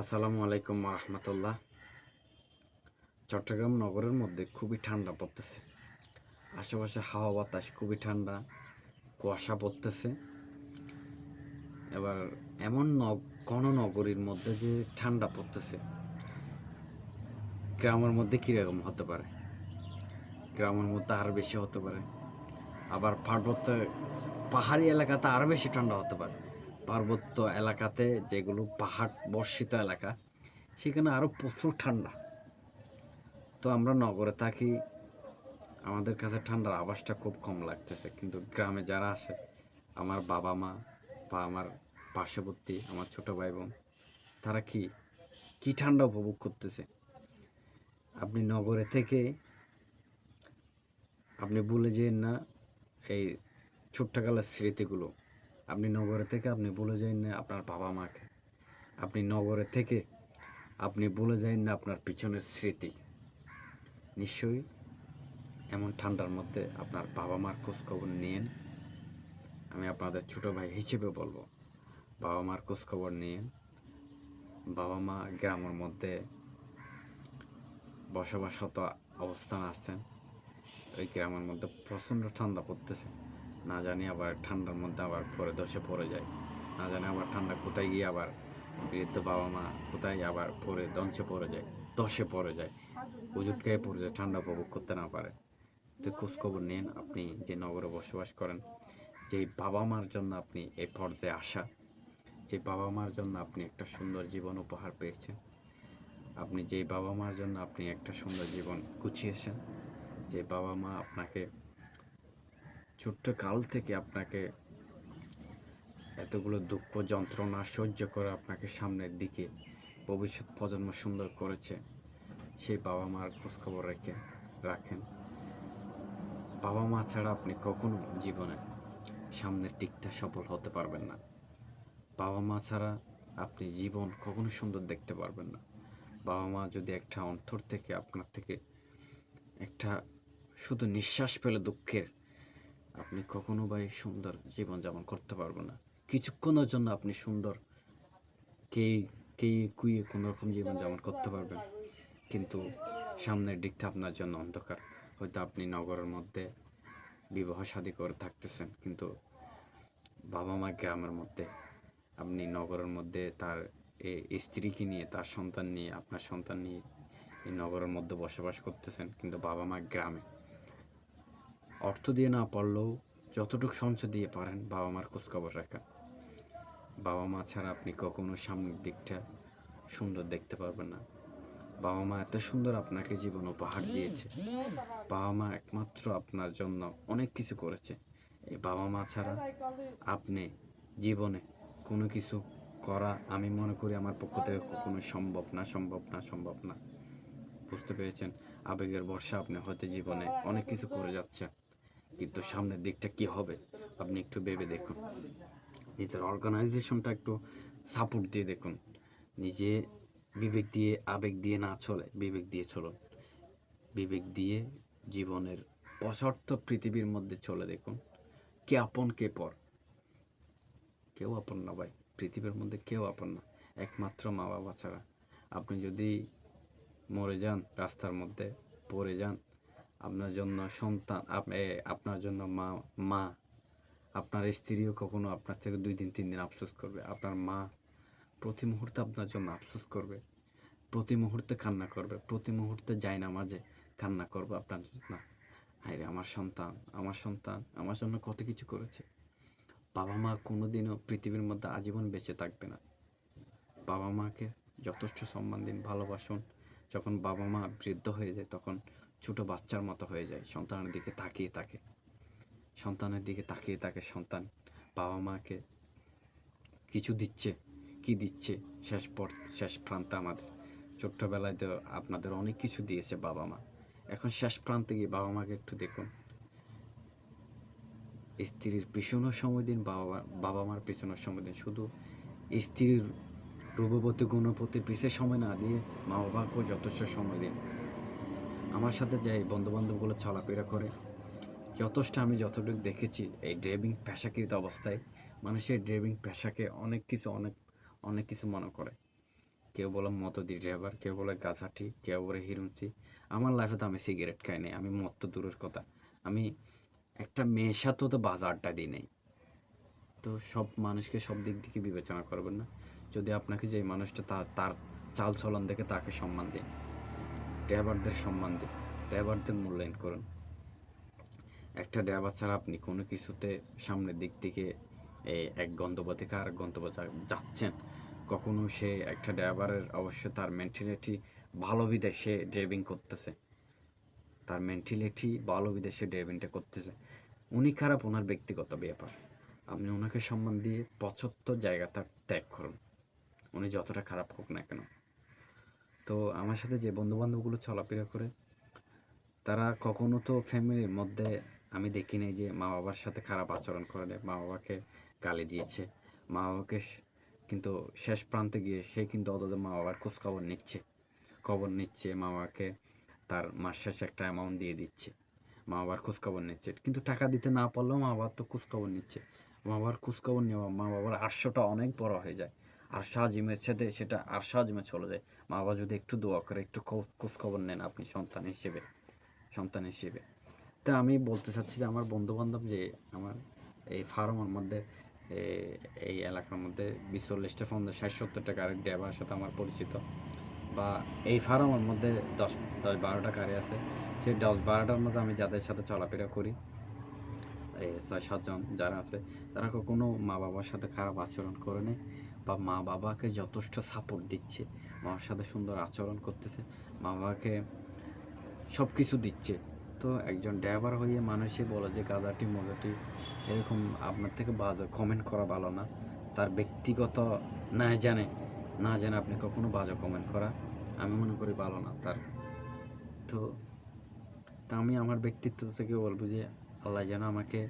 আসসালামু আলাইকুম রহমতুল্লাহ। চট্টগ্রাম নগরের মধ্যে খুবই ঠান্ডা পড়তেছে। আশেপাশে হাওয়া বাতাস খুবই ঠান্ডা, কুয়াশা পড়তেছে। এবার এমন ঘন নগরীর মধ্যে যে ঠান্ডা পড়তেছে, গ্রামের মধ্যে কীরকম হতে পারে? গ্রামের মধ্যে আরও বেশি হতে পারে। আবার পার্বত্য পাহাড়ি এলাকাতে আরও বেশি ঠান্ডা হতে পারে। পার্বত্য এলাকাতে যেগুলো পাহাড় বর্ষিত এলাকা, সেখানে আরও প্রচুর ঠান্ডা। তো আমরা নগরে থাকি, আমাদের কাছে ঠান্ডার আভাসটা খুব কম লাগতেছে। কিন্তু গ্রামে যারা আসে আমার বাবা মা বা আমার পার্শ্ববর্তী, আমার ছোট ভাই বোন তারা কি কি ঠান্ডা উপভোগ করতেছে? আপনি নগরে থেকে, আপনি ভুলে যেন না, এই ছোট্টকালের স্মৃতিগুলো আপনি নগরে থেকে আপনি বলে যান না আপনার বাবা মাকে। আপনি নগরে থেকে আপনি বলে যান না আপনার পিছনের স্মৃতি। নিশ্চয়ই এমন ঠান্ডার মধ্যে আপনার বাবা মার খোঁজখবর নিয়েন। আমি আপনাদের ছোট ভাই হিসেবে বলব, বাবা মার খোঁজখবর নিয়েন। বাবা মা গ্রামের মধ্যে বসবাসত অবস্থান আসছেন। ওই গ্রামের মধ্যে প্রচণ্ড ঠান্ডা পড়তেছে। না জানি আবার ঠান্ডার মধ্যে আবার পরে দশে পড়ে যায়। না জানি আবার ঠান্ডা কোথায় গিয়ে আবার বৃদ্ধ বাবা মা কোথায় আবার পরে দঞ্চে পড়ে যায়, দশে পড়ে যায়। উজুট খেয়ে পড়ে যায়, ঠান্ডা উপভোগ করতে না পারে। তো খোঁজখবর নিন আপনি যে নগরে বসবাস করেন। যে বাবা মার জন্য আপনি এই পর্যায়ে আসা যে বাবা মার জন্য আপনি একটা সুন্দর জীবন উপহার পেয়েছেন, আপনি যে বাবা মার জন্য আপনি একটা সুন্দর জীবন গুছিয়েছেন যে বাবা মা আপনাকে ছোট্ট কাল থেকে আপনাকে এতগুলো দুঃখ, যন্ত্রণা সহ্য করে আপনাকে সামনের দিকে ভবিষ্যৎ প্রজন্ম সুন্দর করেছে। সেই বাবা মার খোঁজখবর রেখে, রাখেন। বাবা মা ছাড়া আপনি কখনো জীবনে সামনের দিকটা সফল হতে পারবেন না। বাবা মা ছাড়া আপনি জীবন কখনো সুন্দর দেখতে পারবেন না। বাবা মা যদি একটা অন্তর থেকে আপনার থেকে একটা শুধু নিঃশ্বাস পেলে দুঃখের আপনি কখনো ভাই সুন্দর জীবনযাপন করতে পারবেন না। কিছুক্ষণের জন্য আপনি সুন্দর, কে কে কুইয়ে কোনো রকম জীবনযাপন করতে পারবেন। কিন্তু সামনের দিকটা আপনার জন্য অন্ধকার। হয়তো আপনি নগরের মধ্যে বিবাহ শাদী করে থাকতেছেন, কিন্তু বাবা মা গ্রামের মধ্যে, আপনি নগরের মধ্যে তার স্ত্রীকে নিয়ে, তার সন্তান নিয়ে, আপনার সন্তান নিয়ে এই নগরের মধ্যে বসবাস করতেছেন, কিন্তু বাবা মা গ্রামে অর্থ দিয়ে না পারলেও যতটুকু সঞ্চয় দিয়ে পারেন বাবা মার খোঁজখবর রাখা বাবা মা ছাড়া আপনি কখনো সামনের দিকটা সুন্দর দেখতে পারবেন না। বাবা মা এত সুন্দর আপনাকে জীবন উপহার দিয়েছে। বাবা মা একমাত্র আপনার জন্য অনেক কিছু করেছে। এই বাবা মা ছাড়া আপনি জীবনে কোনো কিছু করা আমি মনে করি আমার পক্ষ থেকে কখনো সম্ভব না সম্ভব না সম্ভব না। বুঝতে পেরেছেন? আবেগের বর্ষা আপনি হয়তো জীবনে অনেক কিছু করে যাচ্ছেন। কিন্তু সামনের দিকটা কি হবে, আপনি একটু ভেবে দেখুন। নিজের অর্গানাইজেশনটা একটু সাপোর্ট দিয়ে দেখুন। নিজে বিবেক দিয়ে, আবেগ দিয়ে না চলে, বিবেক দিয়ে চলুন। বিবেক দিয়ে জীবনের পশর্ত পৃথিবীর মধ্যে চলে দেখুন। কে আপন, কে পর। কেউ আপন না ভাই, পৃথিবীর মধ্যে কেউ আপন না, একমাত্র মা বাবা ছাড়া। আপনি যদি মরে যান, রাস্তার মধ্যে পড়ে যান আপনার জন্য সন্তান আপনার জন্য মা মা, আপনার স্ত্রীও কখনো আপনার থেকে দুই দিন, তিন দিন আফসোস করবে। আপনার মা প্রতি মুহূর্তে আপনার জন্য আফসোস করবে। প্রতি মুহূর্তে কান্না করবে। প্রতি মুহূর্তে যায় না মাঝে কান্না করবে আপনার জন্য। হায়রে, আমার সন্তান আমার সন্তান, আমার জন্য কত কিছু করেছে। বাবা মা কোনোদিনও পৃথিবীর মধ্যে আজীবন বেঁচে থাকবে না। বাবা মাকে যথেষ্ট সম্মান দিন, ভালোবাসুন। যখন বাবা মা বৃদ্ধ হয়ে যায়, তখন ছোট বাচ্চার মতো হয়ে যায়। সন্তানের দিকে তাকিয়ে থাকে। সন্তানের দিকে তাকিয়ে থাকে সন্তান। বাবা মাকে কিছু দিচ্ছে, কি দিচ্ছে, শেষ পর, শেষ প্রান্তে আমাদের। ছোট্টবেলায় তো আপনাদের অনেক কিছু দিয়েছে বাবা মা। এখন শেষ প্রান্তে গিয়ে বাবা মাকে একটু দেখুন। স্ত্রীর পিছনেও সময় দিন, বাবা বাবা মার পিছনেও সময় দিন। শুধু স্ত্রীর রূপবতী গুণপতির পিছিয়ে সময় না দিয়ে মা বাবাকেও যথেষ্ট সময় দিন। আমার সাথে যে বন্ধু বান্ধবগুলো চলাফেরা করে, যথেষ্ট আমি যতটুকু দেখেছি এই ড্রাইভিং পেশাকৃত অবস্থায় মানুষের ড্রাইভিং পেশাকে অনেক কিছু, অনেক অনেক কিছু মনে করে। কেউ বলে মতদি ড্রাইভার কেউ বলে গাছাটি, কেউ বলে হিরুঞ্চি। আমার লাইফে তো আমি সিগারেট খাই নাই, আমি মত তো দূরের কথা। আমি একটা মেয়ের সাথেও তো বাজারটা দিই নাই। তো সব মানুষকে সব দিক থেকে বিবেচনা করবেন না। যদি আপনাকে যে মানুষটা তার তার চাল চলন দেখে তাকে সম্মান দিন। ড্রাইভারদের সম্মান দিন, ড্রাইভারদের মূল্যায়ন করুন। একটা ড্রাইভার ছাড়া আপনি কোনো কিছুতে সামনের দিক থেকে এক গন্তব্য থেকে আরেক গন্তব্য যাচ্ছেন, কখনো সে একটা ড্রাইভারের অবশ্য তার মেন্টালিটি ভালো বিদে সে ড্রাইভিং করতেছে। তার মেন্টালিটি ভালো বিদে সে ড্রাইভিংটা করতেছে। উনি খারাপ ওনার ব্যক্তিগত ব্যাপার। আপনি ওনাকে সম্মান দিয়ে পঁচাত্তর জায়গাটা ত্যাগ করুন। উনি যতটা খারাপ হোক না কেন। তো আমার সাথে যে বন্ধু বান্ধবগুলো চলাফেরা করে, তারা কখনো তো ফ্যামিলির মধ্যে আমি দেখি নাই যে মা বাবার সাথে খারাপ আচরণ করে মা বাবাকে গালি দিয়েছে, মা বাবাকে কিন্তু শেষ প্রান্তে গিয়ে সে কিন্তু অন্তত মা বাবার খোঁজখবর নিচ্ছে, খবর নিচ্ছে মা বাবাকে তার মাস শেষে একটা অ্যামাউন্ট দিয়ে দিচ্ছে, মা বাবার খোঁজখবর নিচ্ছে। কিন্তু টাকা দিতে না পারলেও মা বাবার তো খোঁজখবর নিচ্ছে। মা বাবার খোঁজখবর নেওয়া, মা বাবার আটশোটা অনেক বড় হয়ে যায়। আর সাজিমের সাথে সেটা আর সাজিমে চলে যায়। মা বাবা যদি একটু দোয়া করে, একটু খোঁজ খবর নেন আপনি সন্তান হিসেবে সন্তান হিসেবে। তা আমি বলতে চাচ্ছি যে আমার বন্ধু বান্ধব যে আমার এই ফার্মের মধ্যে এই এলাকার মধ্যে বিশ চল্লিশটা ফোন ষাট, সত্তর টাকা আরেক ড্রাইভারের সাথে আমার পরিচিত। বা এই ফার্মের মধ্যে দশ দশ বারোটা গাড়ি আছে। সেই দশ বারোটার মধ্যে আমি যাদের সাথে চলাফেরা করি ছয় সাতজন যারা আছে, তারা কখনো মা বাবার সাথে খারাপ আচরণ করে নেই। বা মা বাবাকে যথেষ্ট সাপোর্ট দিচ্ছে মা বাবার সাথে সুন্দর আচরণ করতেছে, মা বাবাকে সব কিছু দিচ্ছে। তো একজন ড্রাইভার হয়ে মানুষে বলে যে গাজাটি মজাটি এরকম আপনার থেকে বাজে কমেন্ট করা ভালো না। তার ব্যক্তিগত না জানে না জানে আপনি কখনো বাজে কমেন্ট করা, আমি মনে করি ভালো না তার। তো, তা আমি আমার ব্যক্তিত্ব থেকে বলব যে, আল্লাহ যেন আমাকে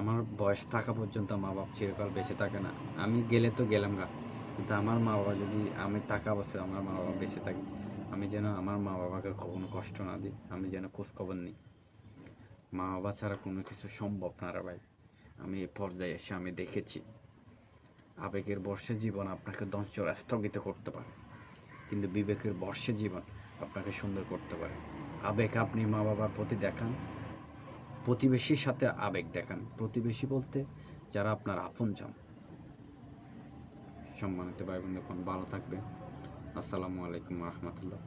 আমার বয়স থাকা পর্যন্ত মা বাপ চিরকাল বেঁচে থাকে না। আমি গেলে তো গেলাম গা, কিন্তু আমার মা বাবা যদি আমি থাকা অবস্থায় আমার মা বাবা বেঁচে থাকে, আমি যেন আমার মা বাবাকে কখনো কষ্ট না দিই, আমি যেন খোঁজখবর নিই। মা বাবা ছাড়া কোনো কিছু সম্ভব না রে ভাই। আমি এই পর্যায়ে এসে আমি দেখেছি, আবেগের বর্ষে জীবন আপনাকে ধ্বংস স্থগিত করতে পারে, কিন্তু বিবেকের বর্ষে জীবন আপনাকে সুন্দর করতে পারে। আবেগ আপনি মা বাবার প্রতি দেখান প্রতিবেশীর সাথে আবেগ দেখান। প্রতিবেশী বলতে যারা আপনার আপনজন। সম্মানিত ভাই এখন ভালো থাকবে আসসালামু আলাইকুম রহমতুল্লাহ।